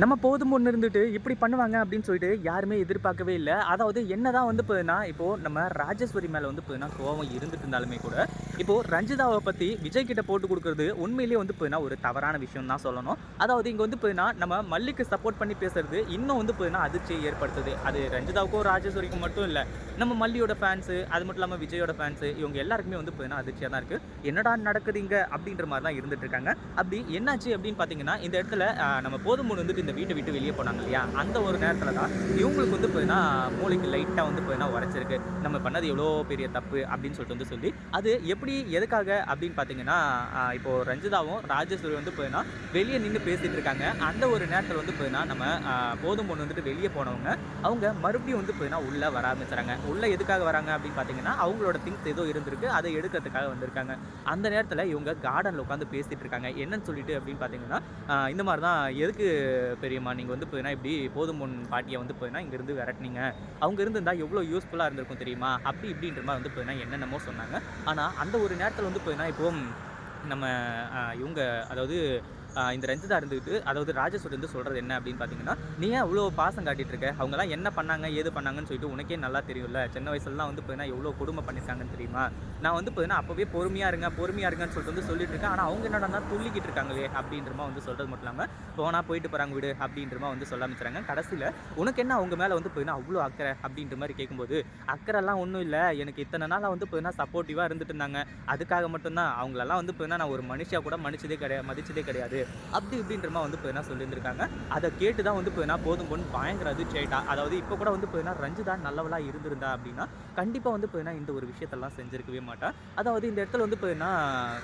நம்ம போதும் ஒன்று இருந்துட்டு இப்படி பண்ணுவாங்க அப்படின்னு சொல்லிட்டு யாருமே எதிர்பார்க்கவே இல்லை. அதாவது என்னதான் வந்து போதுன்னா இப்போ நம்ம ராஜேஸ்வரி மேலே வந்து போதுன்னா கோவம் இருந்துட்டு இருந்தாலுமே கூட இப்போ ரஞ்சிதாவை பற்றி விஜய் கிட்ட போட்டு கொடுக்கறது உண்மையிலேயே வந்து போதுன்னா ஒரு தவறான விஷயம் தான் சொல்லணும். அதாவது இங்கே வந்து போதுன்னா நம்ம மல்லிக்கு சப்போர்ட் பண்ணி பேசுறது இன்னும் வந்து போதுன்னா அதிர்ச்சியை ஏற்படுத்துது. அது ரஞ்சிதாவுக்கும் ராஜேஸ்வரிக்கும் மட்டும் இல்லை நம்ம மல்லியோட ஃபேன்ஸு அது மட்டும் இல்லாமல் விஜயோட ஃபேன்ஸு இவங்க எல்லாருக்குமே வந்து போதுன்னா அதிர்ச்சியாக தான் இருக்குது என்னடா நடக்குதுங்க அப்படின்ற மாதிரி தான் இருந்துட்டு இருக்காங்க. அப்படி என்னாச்சு அப்படின்னு பார்த்தீங்கன்னா இந்த இடத்துல நம்ம போதும் வந்துட்டு இந்த வீட்டை விட்டு வெளியே போனாங்க இல்லையா? அந்த ஒரு நேரத்தில் தான் இவங்களுக்கு வந்து போயின்னா மூளைக்கு லைட்டாக வந்து போயின்னா உரைச்சிருக்கு நம்ம பண்ணது எவ்வளோ பெரிய தப்பு அப்படின்னு சொல்லிட்டு வந்து சொல்லி அது எப்படி எதுக்காக அப்படின்னு பார்த்தீங்கன்னா இப்போது ரஞ்சிதாவும் ராஜேஸ்வரி வந்து போயின்னா வெளியே நின்று பேசிகிட்டு இருக்காங்க. அந்த ஒரு நேரத்தில் வந்து போயின்னா நம்ம போதும் பொண்ணு வந்துட்டு வெளியே போனவங்க அவங்க மறுபடியும் வந்து போயின்னா உள்ளே வர ஆரம்பிச்சுறாங்க உள்ளே எதுக்காக வராங்க அப்படின்னு பார்த்தீங்கன்னா அவங்களோட திங்ஸ் ஏதோ இருந்திருக்கு அதை எடுக்கிறதுக்காக வந்திருக்காங்க. அந்த நேரத்தில் இவங்க கார்டனில் உட்காந்து பேசிகிட்டு இருக்காங்க. என்னன்னு சொல்லிட்டு அப்படின்னு பார்த்தீங்கன்னா இந்த மாதிரி தான் எதுக்கு பெரியம்மா நீங்கள் வந்து போயினா இப்படி போதும் பொன் பாட்டியை வந்து போயினா இங்கேருந்து விரட்டினீங்க. அவங்க இருந்திருந்தா எவ்வளோ யூஸ்ஃபுல்லாக இருந்திருக்கும் தெரியுமா? அப்படி இப்படின்ற மாதிரி வந்து போயினா என்னென்னமோ சொன்னாங்க. ஆனால் அந்த ஒரு நேரத்தில் வந்து போயினா இப்போ நம்ம இவங்க அதாவது இந்த ரஞ்சிதா இருந்துக்கிட்டு அதாவது ராஜேஸ்வரி வந்து சொல்கிறது என்ன அப்படின்னு பார்த்தீங்கன்னா நீ ஏன் அவ்வளோ பாசம் காட்டிட்டு இருக்க? அவங்கலாம் என்ன பண்ணாங்க ஏது பண்ணாங்கன்னு சொல்லிட்டு உனக்கே நல்லா தெரியும்ல. சின்ன வயசுலலாம் வந்து போய்னா எவ்வளோ கொடுமை பண்ணிருக்காங்கன்னு தெரியுமா? நான் வந்து பார்த்தீங்கன்னா அப்போவே பொறுமையாக இருங்க பொறுமையாக இருங்கன்னு சொல்லிட்டு வந்து சொல்லிட்டு இருக்கேன். ஆனால் அவங்க என்னடா துள்ளிக்கிட்டு இருக்காங்களே அப்படின்றமா வந்து சொல்கிறது மட்டும் இல்லாமல் போனால் போயிட்டு போகிறாங்க விடு அப்படின்றமா வந்து சொல்ல ஆரம்பிச்சுறாங்க கடைசியில் உனக்கு என்ன அவங்க மேலே வந்து போயினா அவ்வளோ அக்கறை? அப்படின்ற மாதிரி கேட்கும்போது அக்கறைலாம் ஒன்றும் இல்லை. எனக்கு இத்தனை நாளாக வந்து போயினா சப்போர்ட்டிவாக இருந்துட்டு இருந்தாங்க. அதுக்காக மட்டும்தான். அவங்களெல்லாம் வந்து போயினா நான் ஒரு மனுஷியாக கூட மன்னிச்சதே கிடையாது மதிச்சதே கிடையாது. அப்படி இப்படின்றமா வந்து இப்போ என்ன சொல்லியிருந்திருக்காங்க அதை கேட்டு தான் வந்து இப்போ என்ன போதும் பொண்ணு பயங்கர அதிர்ச்சி சேட்டா அதாவது இப்போ கூட வந்து போயினா ரஞ்சிதா நல்லவளாக இருந்திருந்தா அப்படின்னா கண்டிப்பாக வந்து போயினா இந்த ஒரு விஷயத்தெல்லாம் செஞ்சிருக்கவே மாட்டா அதாவது இந்த இடத்துல வந்து போயினா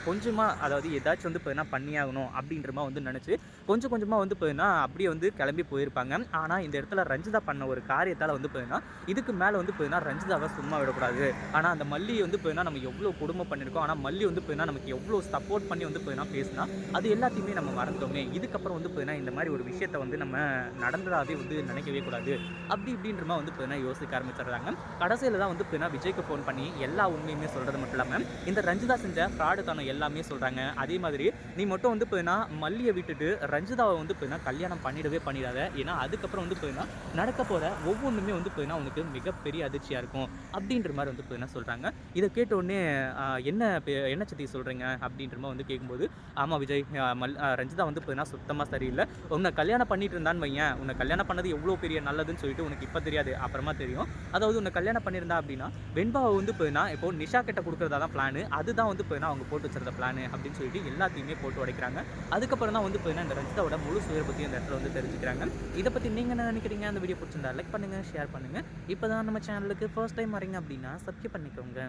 கொஞ்சமாக அதாவது ஏதாச்சும் வந்து இப்போ என்ன பண்ணியாகணும் அப்படின்றமா வந்து நினச்சி கொஞ்சம் கொஞ்சமாக வந்து போயினா அப்படியே வந்து கிளம்பி போயிருப்பாங்க ஆனால் இந்த இடத்துல ரஞ்சிதா பண்ண ஒரு காரியத்தால் வந்து போயினா இதுக்கு மேலே வந்து போயினா ரஞ்சிதாவை சும்மா விடக்கூடாது ஆனால் அந்த மல்லி வந்து போயினா நம்ம எவ்வளோ குடும்பம் பண்ணியிருக்கோம் ஆனால் மல்லி வந்து போயினா நமக்கு எவ்வளோ சப்போர்ட் பண்ணி வந்து போயினா பேசினா அது எல்லாத்தையுமே நம்ம மறந்துட்டோமே இதுக்கப்புறம் வந்து பார்த்தீங்கன்னா இந்த மாதிரி ஒரு விஷயத்தை வந்து நம்ம நடந்ததாவே வந்து நினைக்கவே கூடாது. அப்படி இப்படின்றமா வந்து பார்த்தீங்கன்னா யோசிக்க ஆரம்பிச்சிடுறாங்க. கடைசியில் தான் வந்து பார்த்தீங்கன்னா விஜய்க்கு ஃபோன் பண்ணி எல்லா உண்மையுமே சொல்கிறது மட்டும் இல்லாமல் இந்த ரஞ்சிதா செஞ்ச ஃப்ராடுத்தனம் எல்லாமே சொல்கிறாங்க அதே மாதிரி நீ மட்டும் வந்து பார்த்தீங்கன்னா மல்லியை விட்டுட்டு ரஞ்சிதாவை வந்து பார்த்தீங்கன்னா கல்யாணம் பண்ணிடவே பண்ணிடாத. ஏன்னா அதுக்கப்புறம் வந்து பார்த்தீங்கன்னா நடக்க போகிற ஒவ்வொன்றுமே வந்து பார்த்தீங்கன்னா உனக்கு மிகப்பெரிய அதிர்ச்சியாக இருக்கும். அப்படின்ற மாதிரி வந்து பார்த்தீங்கன்னா சொல்கிறாங்க இதை கேட்ட உடனே என்ன என்ன சத்தி சொல்கிறீங்க அப்படின்ற மாதிரி வந்து கேட்கும்போது ஆமாம் விஜய் மல் ரஞ்சிதா வந்து போயினா சுத்தமாக சரியில்லை. உன்னை கல்யாணம் பண்ணிட்டு இருந்தான்னு வையன். உன்னை கல்யாணம் பண்ணது எவ்வளோ பெரிய நல்லதுன்னு சொல்லிட்டு உனக்கு இப்போ தெரியாது அப்புறமா தெரியும். அதாவது உன்னை கல்யாணம் பண்ணியிருந்தா அப்படின்னா வெண்பாவை வந்து போயினா இப்போ நிஷா கிட்ட கொடுக்குறதா தான் பிளான் அதுதான் வந்து போயினா அவங்க போட்டு வச்சிருந்த பிளான் அப்படின்னு சொல்லிட்டு எல்லாத்தையுமே போட்டு உடைக்கிறாங்க. அதுக்கப்புறம் தான் வந்து போயினா இந்த ரஞ்சிதாவோட முழு சுயர் பற்றி இந்த இடத்துல வந்து தெரிஞ்சுக்கிறாங்க. இதை பற்றி நீங்கள் என்ன நினைக்கிறீங்க? அந்த வீடியோ பிடிச்சிருந்தா லைக் பண்ணுங்கள் ஷேர் பண்ணுங்கள் இப்போ தான் நம்ம சேனலுக்கு ஃபர்ஸ்ட் டைம் வரீங்க அப்படின்னா சப்ஸ்கிரைப் பண்ணிக்கோங்க.